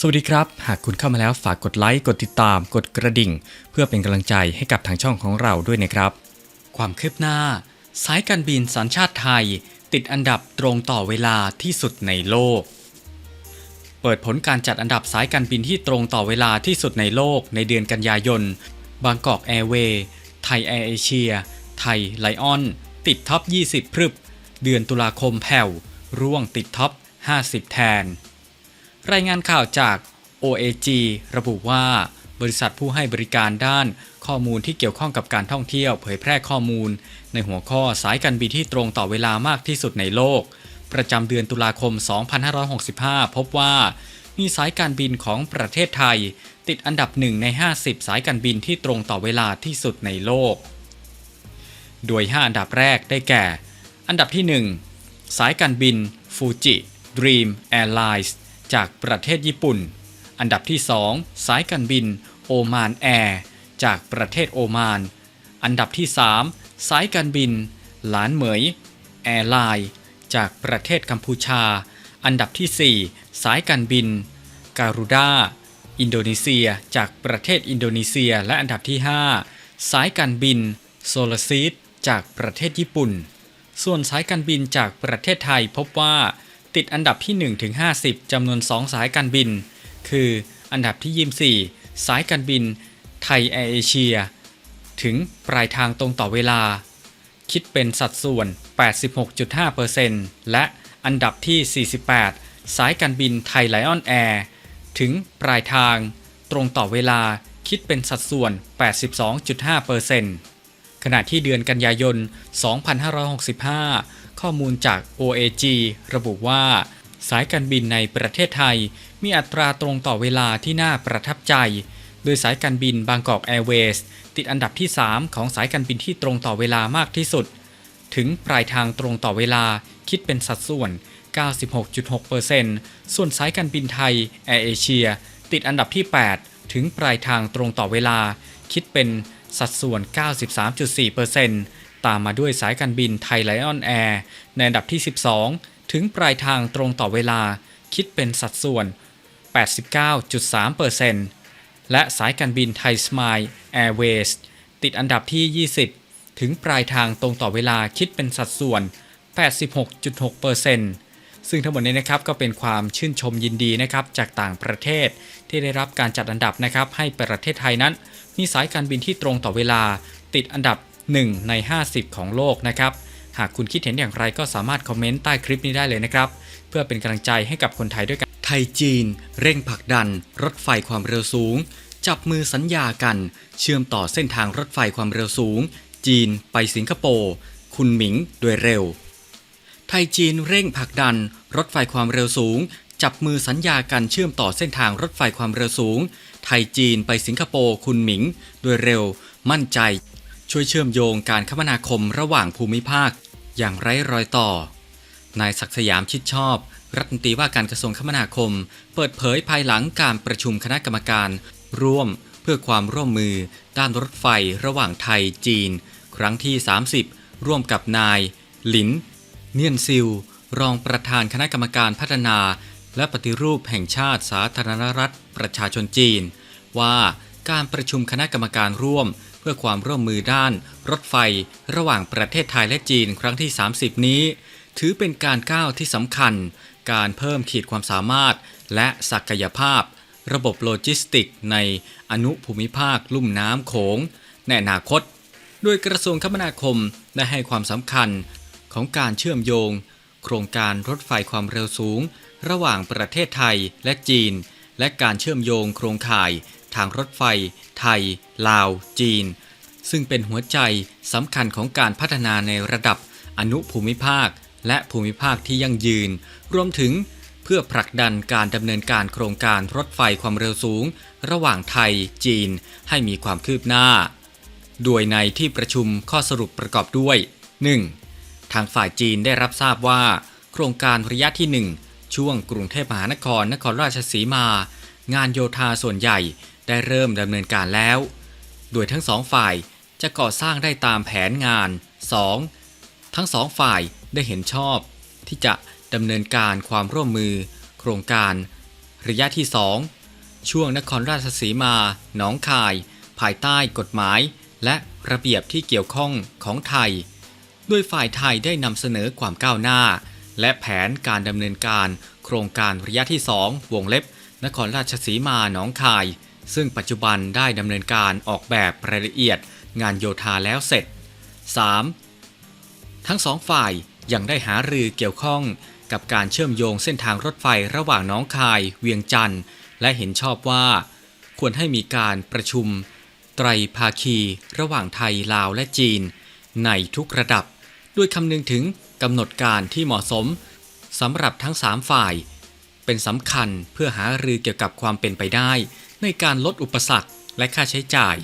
สวัสดีครับ หากคุณเข้ามาแล้วฝากกดไลค์กดติดตาม กดกระดิ่ง เพื่อเป็นกำลังใจให้กับทางช่องของเราด้วยนะครับ ความคืบหน้า สายการบินสัญชาติไทย ติดอันดับตรงต่อเวลาที่สุดในโลก เปิดผลการจัดอันดับสายการบินที่ตรงต่อเวลาที่สุดในโลกในเดือนกันยายนบางกอกแอร์เวย์ไทยแอร์เอเชียไทยไลออน ติดท็อป 20 พรึบ เดือนตุลาคมแผ่ว ร่วงติดท็อป 50 แทน รายงานข่าวจาก OAG ระบุว่า บริษัทผู้ให้บริการด้านข้อมูลที่เกี่ยวข้องกับการท่องเที่ยวเผยแพร่ข้อมูล ในหัวข้อสายการบินที่ตรงต่อเวลามากที่สุดในโลก ประจำเดือนตุลาคม 2565 พบว่า มีสายการบินของประเทศไทย ติดอันดับหนึ่งใน 50 สายการบินที่ตรงต่อเวลาที่สุดในโลก โดย 5 อันดับแรกได้แก่ อันดับที่ 1 สายการบินฟูจิ Dream Airlines จากประเทศญี่ปุ่น อันดับที่ 2 สายการบิน โอมานแอร์จากประเทศโอมาน อันดับที่ 3 สายการบิน หลานเหมยแอร์ไลน์จากประเทศกัมพูชา อันดับที่ 4 สายการบิน การูดาอินโดนีเซียจากประเทศอินโดนีเซีย และอันดับที่ 5 สายการบิน โซลาซีดจากประเทศญี่ปุ่น ส่วนสายการบินจากประเทศไทยพบว่า ติดอันดับที่ 1 ถึง 50 จำนวน 2 สายการบิน คืออันดับที่ 24 สายการบิน ไทยแอร์เอเชีย ถึงปลายทางตรงต่อเวลา คิดเป็นสัดส่วน 86.5%และอันดับที่ 48 สายการบินไทยไลออนแอร์ถึงปลายทางตรงต่อเวลาคิดเป็นสัดส่วน 82.5%ขณะที่เดือนกันยายน 2565 ข้อมูลจาก OAG ระบุว่า สายการบินในประเทศไทย มีอัตราตรงต่อเวลาที่น่าประทับใจ โดยสายการบินบางกอกแอร์เวย์สติดอันดับที่ 3 ของสายการบินที่ตรงต่อเวลามากที่สุด ถึงปลายทางตรงต่อเวลาคิดเป็นสัดส่วน 96.6%ส่วนสายการบินไทยแอร์เอเชียติดอันดับที่ 8 ถึงปลายทางตรงต่อเวลา คิดเป็นสัดส่วน 93.4% ตามมาด้วยสายการบินไทยไลออนแอร์ในอันดับที่ 12 ถึงปลายทางตรงต่อเวลา คิดเป็นสัดส่วน 89.3%และสายการบินไทยสมายแอร์เวย์สติดอันดับที่ 20 ถึงปลายทางตรงต่อเวลาคิดเป็นสัดส่วน 86.6%ซึ่งทั้งหมดนี้นะครับก็เป็นความชื่นชมยินดีนะครับจากต่างประเทศ ที่ได้รับการจัดอันดับนะครับให้ประเทศไทยนั้น มีสายการบินที่ตรงต่อเวลา ติดอันดับ 1 ใน 50 ของโลกนะครับ หากคุณคิดเห็นอย่างไรก็สามารถคอมเมนต์ใต้คลิปนี้ได้เลยนะครับ เพื่อเป็นกำลังใจให้กับคนไทยด้วยกัน ไทยจีน เร่งผลักดัน รถไฟความเร็วสูง จับมือสัญญากัน เชื่อมต่อเส้นทางรถไฟความเร็วสูง จีนไปสิงคโปร์คุณหมิงโดยเร็ว ไทยจีนเร่งผลักดัน รถไฟความเร็วสูง จับมือสัญญากันเชื่อมต่อเส้นทางรถไฟความเร็วสูง ไทยจีนไปสิงคโปร์คุณหมิง โดยเร็ว มั่นใจ ช่วยเชื่อมโยงการคมนาคมระหว่างภูมิภาค อย่างไร้รอยต่อ นายศักสยามชิดชอบ รัฐมนตรีว่าการกระทรวงคมนาคม เปิดเผยภายหลังการประชุมคณะกรรมการ ร่วมเพื่อความร่วมมือ ด้านรถไฟระหว่างไทยจีน ครั้งที่ 30 ร่วมกับนาย หลิน เนียนซิล รองประธานคณะกรรมการพัฒนา และปฏิรูปแห่งชาติสาธารณรัฐ ประชาชนจีน ว่าการประชุมคณะกรรมการร่วม พื่อความร่วมมือด้าน รถไฟ ระหว่างประเทศไทยและจีนครั้งที่ 30 นี้ ถือเป็นการก้าวที่สำคัญ การเพิ่มขีดความสามารถ และศักยภาพ ระบบโลจิสติก ในอนุภูมิภาคลุ่มน้ำโขงในอนาคต โดยกระทรวงคมนาคมได้ให้ความสำคัญของการเชื่อมโยง โครงการรถไฟความเร็วสูง ระหว่างประเทศไทยและจีน และการเชื่อมโยงโครงข่าย ทางรถไฟ ไทย ลาว จีน ซึ่งเป็นหัวใจสำคัญของการพัฒนาในระดับอนุภูมิภาค และภูมิภาคที่ยั่งยืน รวมถึงเพื่อผลักดันการดำเนินการโครงการรถไฟความเร็วสูง ระหว่างไทย จีน ให้มีความคืบหน้า โดยในที่ประชุมข้อสรุปประกอบด้วย 1. ทางฝ่ายจีนได้รับทราบว่า โครงการระยะที่ 1 ช่วงกรุงเทพมหานคร นครราชสีมา งานโยธาส่วนใหญ่ ได้เริ่มดำเนินการแล้ว โดยทั้งสองฝ่ายจะก่อสร้างได้ตามแผนงาน 2. ทั้งสองฝ่ายได้เห็นชอบ ที่จะดำเนินการความร่วมมือ โครงการ ระยะที่ 2 ช่วงนครราชสีมา หนองคาย ภายใต้กฎหมาย และระเบียบที่เกี่ยวข้องของไทยโดยฝ่ายไทยได้นำเสนอความก้าวหน้า และแผนการดำเนินการ โครงการระยะที่ 2 วงเล็บ นครราชสีมา หนองคาย ซึ่งปัจจุบันได้ดำเนินการออกแบบรายละเอียดงานโยธาแล้วเสร็จ 3. ทั้งสองฝ่ายยังได้หารือเกี่ยวข้องกับการเชื่อมโยงเส้นทางรถไฟระหว่างน้องคาย เวียงจันทร์ และเห็นชอบว่า ควรให้มีการประชุม ไตรภาคี ระหว่างไทยลาวและจีน ในทุกระดับ ด้วยคำนึงถึงกำหนดการที่เหมาะสมสำหรับทั้ง3ฝ่าย เป็นสำคัญเพื่อหารือเกี่ยวกับความเป็นไปได้ ในการลดอุปสรรคและค่าใช้จ่าย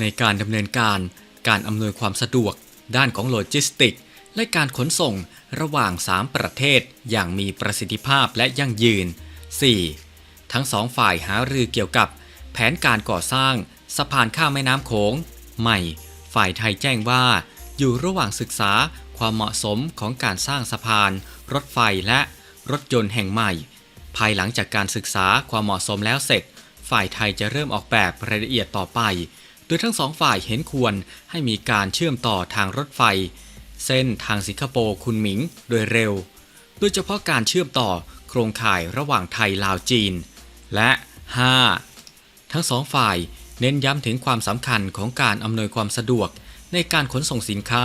ในการดำเนินการการอำนวยความสะดวก ด้านของโลจิสติก และการขนส่งระหว่าง 3 ประเทศอย่างมีประสิทธิภาพและยั่งยืน 4. ทั้งสองฝ่ายหารือเกี่ยวกับ แผนการก่อสร้างสะพานข้ามแม่น้ำโขง ใหม่ ฝ่ายไทยแจ้งว่า อยู่ระหว่างศึกษาความเหมาะสมของการสร้างสะพาน รถไฟและรถยนต์แห่งใหม่ ภายหลังจากการศึกษาความเหมาะสมแล้วเสร็จ ฝ่ายไทยจะเริ่มออกแบบรายละเอียดต่อไป โดยทั้งสองฝ่ายเห็นควรให้มีการเชื่อมต่อทางรถไฟ เส้นทางสิงคโปร์คุนหมิงโดยเร็ว โดยเฉพาะการเชื่อมต่อโครงข่ายระหว่างไทยลาวจีน และ 5. ทั้งสองฝ่ายเน้นย้ำถึงความสำคัญของการอำนวยความสะดวกในการขนส่งสินค้า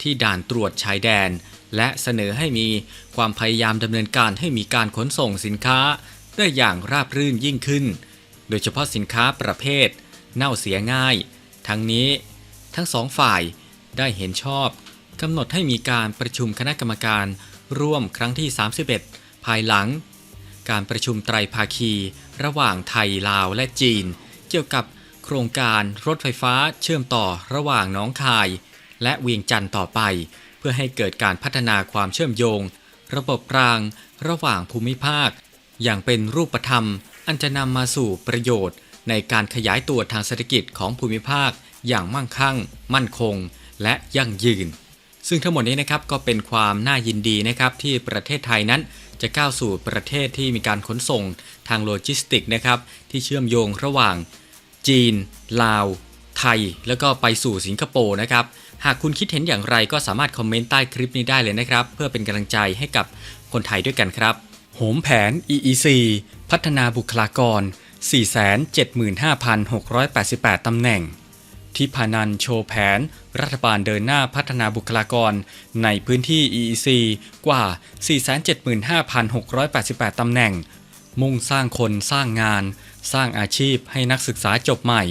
ที่ด่านตรวจชายแดน และเสนอให้มีความพยายามดำเนินการให้มีการขนส่งสินค้าได้อย่างราบรื่นยิ่งขึ้น โดยเฉพาะสินค้าประเภท เน่าเสียง่าย ทั้งนี้ ทั้งสองฝ่ายได้เห็นชอบกำหนดให้มีการประชุมคณะกรรมการร่วมครั้งที่ 31 ภายหลัง การประชุมไตรภาคี ระหว่างไทยลาวและจีน เกี่ยวกับโครงการรถไฟฟ้าเชื่อมต่อระหว่างน้องคาย และเวียงจันทร์ต่อไป เพื่อให้เกิดการพัฒนาความเชื่อมโยง ระบบราง ระหว่างภูมิภาค อย่างเป็นรูปธรรม อันจะนำมาสู่ประโยชน์ ในการขยายตัวทางเศรษฐกิจของภูมิภาค อย่างมั่งคั่ง มั่นคง และยั่งยืน ซึ่งทั้งหมดนี้นะครับก็เป็นความน่ายินดีนะครับที่ประเทศไทยนั้นจะก้าวสู่ประเทศที่มีการขนส่งทางโลจิสติกนะครับที่เชื่อมโยงระหว่าง จีน ลาว ไทย แล้วก็ไปสู่สิงคโปร์นะครับหากคุณคิดเห็นอย่างไรก็สามารถคอมเมนต์ใต้คลิปนี้ได้เลยนะครับ เพื่อเป็นกำลังใจให้กับคนไทยด้วยกันครับ มแผน EEC พัฒนาบุคลากร 475,688 ตำแหน่ง ทิพานันโชว์แผน รัฐบาลเดินหน้าพัฒนาบุคลากร ในพื้นที่ EEC กว่า 475,688 ตำแหน่ง มุ่งสร้างคนสร้างงาน สร้างอาชีพให้นักศึกษาจบใหม่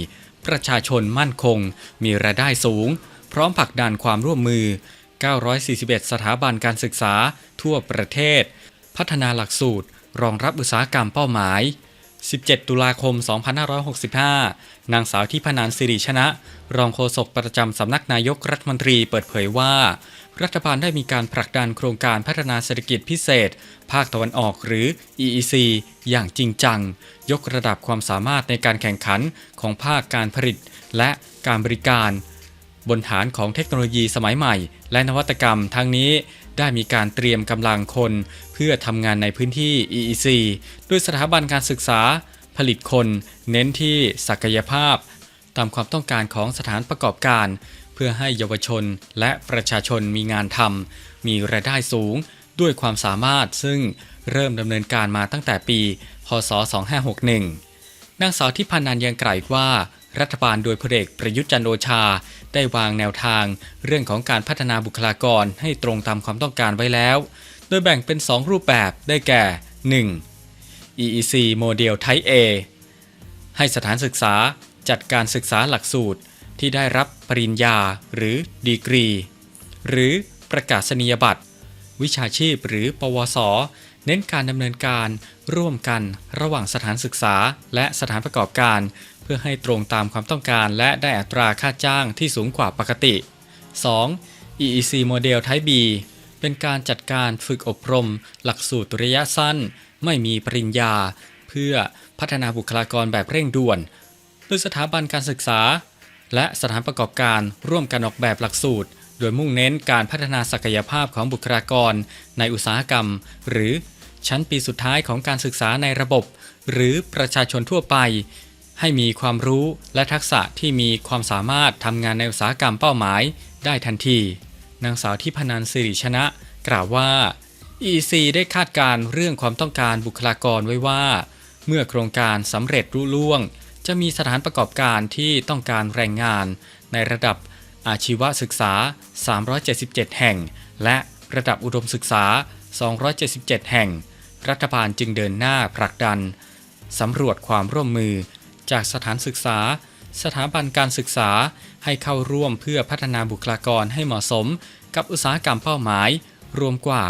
ประชาชนมั่นคง มีรายได้สูง พร้อมผลักดันความร่วมมือ 941 สถาบันการศึกษา ทั่วประเทศ พัฒนาหลักสูตร รองรับอุตสาหกรรมเป้าหมาย 17 ตุลาคม 2565 นางสาวทิพนันสิริชนะ รองโฆษกประจำสำนักนายกรัฐมนตรีเปิดเผยว่า รัฐบาลได้มีการผลักดันโครงการพัฒนาเศรษฐกิจพิเศษ ภาคตะวันออกหรือ EEC อย่างจริงจัง ยกระดับความสามารถในการแข่งขันของภาคการผลิต และการบริการ บนฐานของเทคโนโลยีสมัยใหม่ และนวัตกรรมทั้งนี้ ได้มีการเตรียมกำลังคนเพื่อทำงานในพื้นที่ EEC โดยสถาบันการศึกษา ผลิตคน เน้นที่ศักยภาพ ตามความต้องการของสถานประกอบการ เพื่อให้เยาวชนและประชาชนมีงานทำมีรายได้สูงด้วยความสามารถซึ่งเริ่มดำเนินการมาตั้งแต่ปี พศ 2561 นางสาวทิพานันยังไกล่ว่า รัฐบาลโดยพลเอกประยุทธ์จันโอชา ได้วางแนวทาง เรื่องของการพัฒนาบุคลากรให้ตรงตามความต้องการไว้แล้ว โดยแบ่งเป็น 2 รูปแบบได้แก่ 1. EEC โมเดล Type A ให้สถานศึกษาจัดการศึกษาหลักสูตรที่ได้รับปริญญาหรือดีกรี หรือประกาศนียบัตร วิชาชีพหรือปวส เน้นการดำเนินการร่วมกันระหว่างสถานศึกษา และสถานประกอบการ เพื่อให้ตรงตามความต้องการ และได้อัตราค่าจ้างที่สูงกว่าปกติ 2. EEC โมเดล Type B เป็นการจัดการฝึกอบรม หลักสูตรระยะสั้น ไม่มีปริญญา เพื่อพัฒนาบุคลากรแบบเร่งด่วน โดยสถาบันการศึกษา และสถานประกอบการร่วมกันออกแบบหลักสูตร ดยมุ่งเน้นการพัฒนาศักยภาพของบุคลากร ในอุตสาหกรรม หรือชั้นปีสุดท้ายของการศึกษาในระบบ หรือประชาชนทั่วไป ให้มีความรู้และทักษะที่มีความสามารถทำงานในอุตสาหกรรมเป้าหมายได้ทันที นางสาวที่พนันสิริชนะ กล่าวว่า EC ได้คาดการณ์เรื่องความต้องการบุคลากรไว้ว่า เมื่อโครงการสำเร็จรุ่ล่วง จะมีสถานประกอบการที่ต้องการแรงงาน ในระดับ อาชีวศึกษา 377 แห่ง และระดับอุดมศึกษา 277 แห่ง รัฐบาลจึงเดินหน้าผลักดันสำรวจความร่วมมือ จากสถานศึกษา สถาบันการศึกษาให้เข้าร่วมเพื่อพัฒนาบุคลากรให้เหมาะสม กับอุตสาหกรรมเป้าหมาย รวมกว่า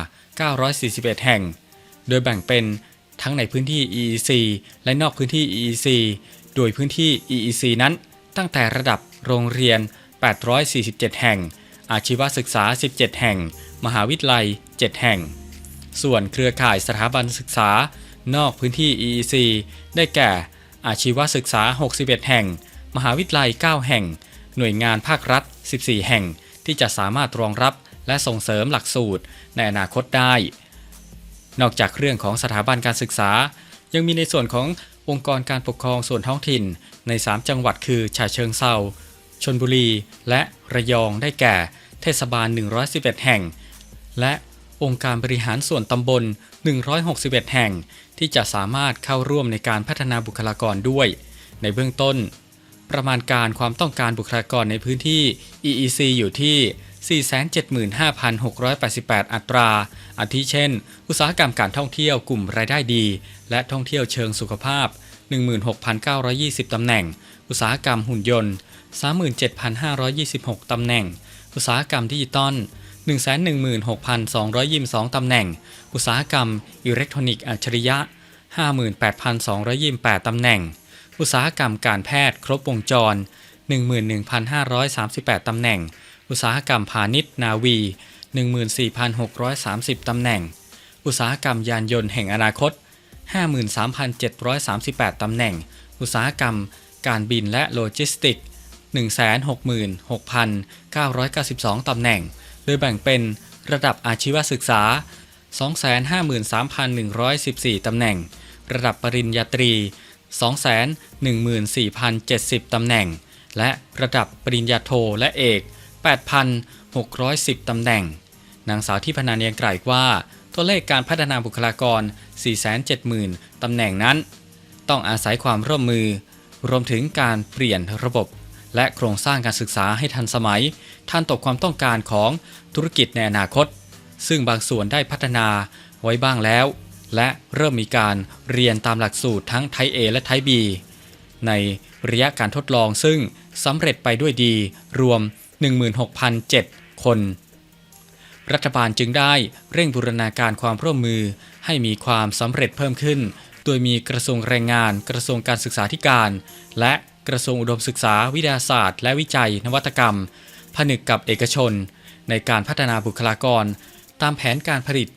941 แห่ง โดยแบ่งเป็นทั้งในพื้นที่ EEC และนอกพื้นที่ EEC โดยพื้นที่ EEC นั้นตั้งแต่ระดับโรงเรียน 847 แห่ง อาชีวศึกษา 17 แห่ง มหาวิทยาลัย 7 แห่ง ส่วนเครือข่ายสถาบันศึกษา นอกพื้นที่ EEC ได้แก่ อาชีวศึกษา 61 แห่ง มหาวิทยาลัย 9 แห่ง หน่วยงานภาครัฐ 14 แห่ง ที่จะสามารถรองรับและส่งเสริมหลักสูตรในอนาคตได้ นอกจากเรื่องของสถาบันการศึกษา ยังมีในส่วนขององค์กรการปกครองส่วนท้องถิ่นใน 3 จังหวัดคือฉะเชิงเซา ชนบุรี และระยองได้แก่ เทศบาล 111 แห่ง และองค์การบริหารส่วนตำบล 161 แห่ง ที่จะสามารถเข้าร่วมในการพัฒนาบุคลากรด้วย ในเบื้องต้น ประมาณการความต้องการบุคลากรในพื้นที่ EEC อยู่ที่475,688 อัตรา อาทิเช่น อุตสาหกรรมการท่องเที่ยวกลุ่มรายได้ดี และท่องเที่ยวเชิงสุขภาพ 16,920 ตำแหน่ง อุตสาหกรรมหุ่นยนต์ 37,526 ตำแหน่ง อุตสาหกรรมดิจิตอล116,222 ตำแหน่ง อุตสาหกรรมอิเล็กทรอนิกส์อัจฉริยะ 58,228 ตำแหน่ง อุตสาหกรรมการแพทย์ครบวงจร 11,538 ตำแหน่ง อุตสาหกรรมพาณิชย์นาวี 14,630 ตำแหน่ง อุตสาหกรรมยานยนต์แห่งอนาคต 53,738 ตำแหน่ง อุตสาหกรรม การบินและโลจิสติกส์166,992 ตำแหน่ง โดยแบ่งเป็นระดับอาชีวศึกษา 253,114 ตำแหน่ง ระดับปริญญาตรี 214,070 ตำแหน่ง และระดับปริญญาโทและเอก 8,610 ตำแหน่ง นางสาวที่พนันยังกล่าวอีกว่า ตัวเลขการพัฒนาบุคลากร 470,000 ตำแหน่งนั้น ต้องอาศัยความร่วมมือ รวมถึงการเปลี่ยนระบบ และโครงสร้างการศึกษาให้ทันสมัย ทันต่อความต้องการของธุรกิจในอนาคต ซึ่งบางส่วนได้พัฒนาไว้บ้างแล้ว และเริ่มมีการเรียนตามหลักสูตรทั้งไทย A และไทย B ในระยะการทดลองซึ่งสำเร็จไปด้วยดีรวม 16,007 คน รัฐบาลจึงได้เร่งบูรณาการความร่วมมือ ให้มีความสำเร็จเพิ่มขึ้น โดยมีกระทรวงแรงงาน กระทรวงการศึกษาธิการ และกระทรวงอุดมศึกษาวิทยาศาสตร์ และวิจัย นวัตกรรม ผนึกกับเอกชน ในการพัฒนาบุคลากร ตามแผนการผลิต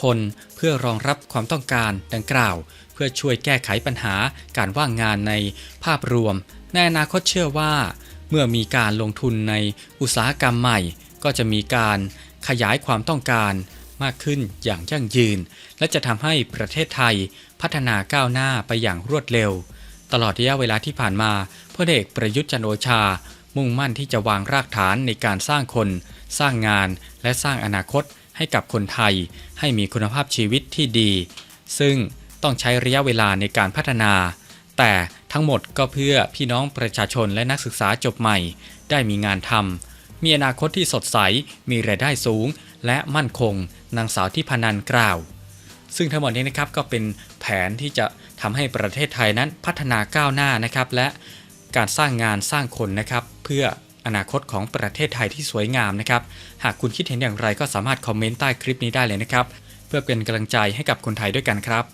คนเพื่อรองรับความต้องการดังกล่าว เพื่อช่วยแก้ไขปัญหาการว่างงานในภาพรวมในอนาคตเชื่อว่า เมื่อมีการลงทุนในอุตสาหกรรมใหม่ ก็จะมีการ ขยายความต้องการมากขึ้นอย่างยั่งยืน และจะทำให้ประเทศไทยพัฒนาก้าวหน้าไปอย่างรวดเร็ว ตลอดระยะเวลาที่ผ่านมาพลเอกประยุทธ์จันโอชา มุ่งมั่นที่จะวางรากฐานในการสร้างคน สร้างงาน และสร้างอนาคตให้กับคนไทย ให้มีคุณภาพชีวิตที่ดี ซึ่งต้องใช้ระยะเวลาในการพัฒนา แต่ทั้งหมดก็เพื่อพี่น้องประชาชนและนักศึกษาจบใหม่ ได้มีงานทำ มีอนาคตที่สดใส มีรายได้สูง และมั่นคง นางสาวที่พนันกล่าว ซึ่งทั้งหมดนี้นะครับก็เป็นแผนที่จะทำให้ประเทศไทยนั้นพัฒนาก้าวหน้านะครับ และการสร้างงานสร้างคนนะครับ เพื่ออนาคตของประเทศไทยที่สวยงามนะครับ หากคุณคิดเห็นอย่างไรก็สามารถคอมเมนต์ใต้คลิปนี้ได้เลยนะครับ เพื่อเป็นกำลังใจให้กับคนไทยด้วยกันครับ